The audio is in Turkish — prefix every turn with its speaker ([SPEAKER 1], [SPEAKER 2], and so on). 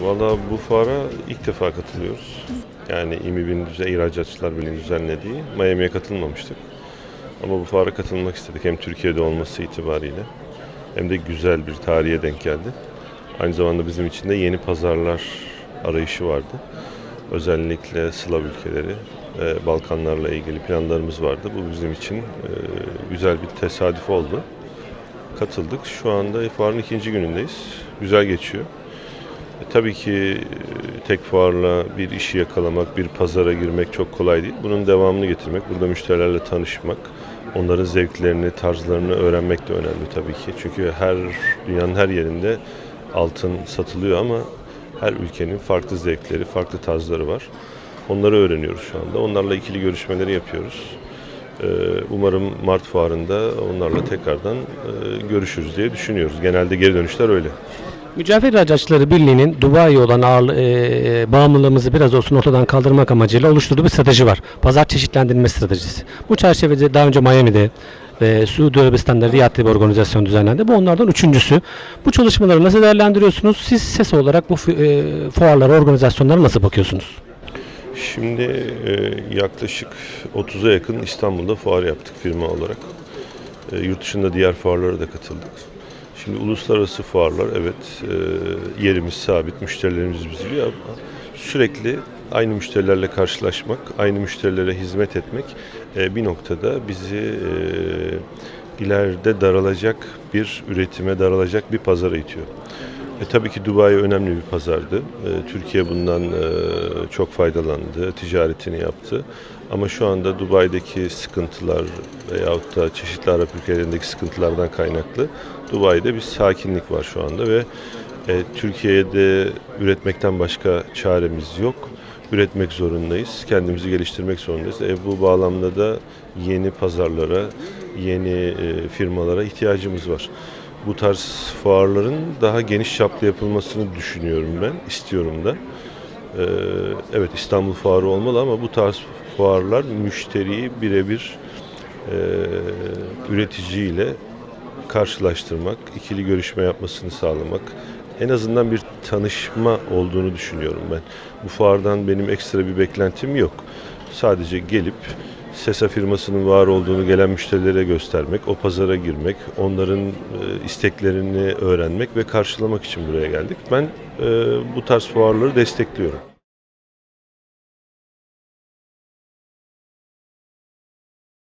[SPEAKER 1] Valla bu fuara ilk defa katılıyoruz. Yani İMİB'in İhracatçılar Birliği'nin düzenlediği Miami'ye katılmamıştık. Ama bu fuara katılmak istedik hem Türkiye'de olması itibariyle hem de güzel bir tarihe denk geldi. Aynı zamanda bizim için de yeni pazarlar arayışı vardı. Özellikle Slav ülkeleri, e, Balkanlarla ilgili planlarımız vardı. Bu bizim için e, güzel bir tesadüf oldu. Katıldık. Şu anda fuarın ikinci günündeyiz. Güzel geçiyor. E, Tabii ki e, tek fuarla bir işi yakalamak, bir pazara girmek çok kolay değil. Bunun devamını getirmek, burada müşterilerle tanışmak, onların zevklerini, tarzlarını öğrenmek de önemli tabii ki. Çünkü her dünyanın her yerinde altın satılıyor ama her ülkenin farklı zevkleri, farklı tarzları var. Onları öğreniyoruz şu anda. Onlarla ikili görüşmeleri yapıyoruz. E, Umarım Mart fuarında onlarla tekrardan görüşürüz diye düşünüyoruz. Genelde geri dönüşler öyle.
[SPEAKER 2] Mücevher İhracatçıları Birliği'nin Dubai'ye olan ağırlı, e, bağımlılığımızı biraz olsun ortadan kaldırmak amacıyla oluşturduğu bir strateji var. Pazar çeşitlendirme stratejisi. Bu çerçevede daha önce Miami'de ve Suudi Arabistan'da Riyad'da bir organizasyon düzenlendi. Bu onlardan üçüncüsü. Bu çalışmaları nasıl değerlendiriyorsunuz? Siz ses olarak bu e, fuarlara, organizasyonlara nasıl bakıyorsunuz?
[SPEAKER 1] Şimdi e, yaklaşık 30'a yakın İstanbul'da fuar yaptık firma olarak. E, yurt dışında diğer fuarlara da katıldık. Şimdi uluslararası fuarlar evet e, yerimiz sabit, müşterilerimiz bizi biliyor ama sürekli aynı müşterilerle karşılaşmak, aynı müşterilere hizmet etmek e, bir noktada bizi e, ileride daralacak bir üretime, daralacak bir pazara itiyor. E, tabii ki Dubai önemli bir pazardı. E, Türkiye bundan e, çok faydalandı, ticaretini yaptı. Ama şu anda Dubai'deki sıkıntılar veyahut da çeşitli Arap ülkelerindeki sıkıntılardan kaynaklı Dubai'de bir sakinlik var şu anda ve e, Türkiye'de üretmekten başka çaremiz yok. Üretmek zorundayız, kendimizi geliştirmek zorundayız. E, bu bağlamda da yeni pazarlara, yeni e, firmalara ihtiyacımız var bu tarz fuarların daha geniş çaplı yapılmasını düşünüyorum ben, istiyorum da. Ee, evet İstanbul Fuarı olmalı ama bu tarz fuarlar müşteriyi birebir e, üreticiyle karşılaştırmak, ikili görüşme yapmasını sağlamak, en azından bir tanışma olduğunu düşünüyorum ben. Bu fuardan benim ekstra bir beklentim yok. Sadece gelip SESA firmasının var olduğunu gelen müşterilere göstermek, o pazara girmek, onların e, isteklerini öğrenmek ve karşılamak için buraya geldik. Ben e, bu tarz fuarları destekliyorum.